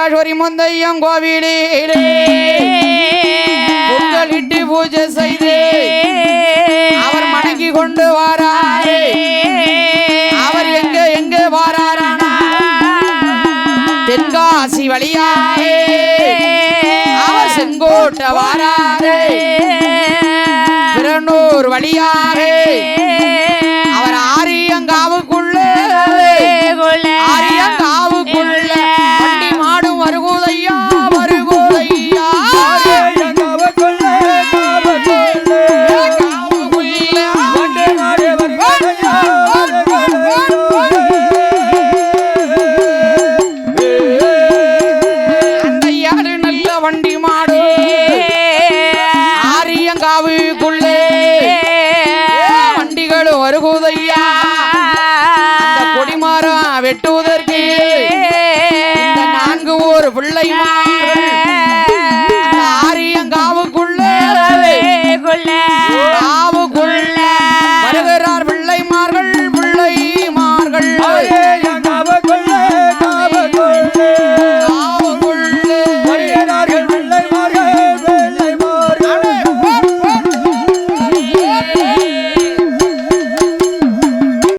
ஆதியாஸ்வரி முந்தையம் கோவிலே. பொங்கலிட்டு பூஜை செய்து அவர் மணங்கி கொண்டு வாராரே. அவர் எங்க எங்க வாராரானா? தென்காசி வழியாரே. அவர் செங்கோட்ட வாராரே. பிறனூர் வழியாரே. ஆரியங்காவுக்குள்ளே வண்டிகளும் வருகுதையா? கொடிமரம் வெட்டுவதற்கு நான்கு ஒரு பிள்ளைமார்கள்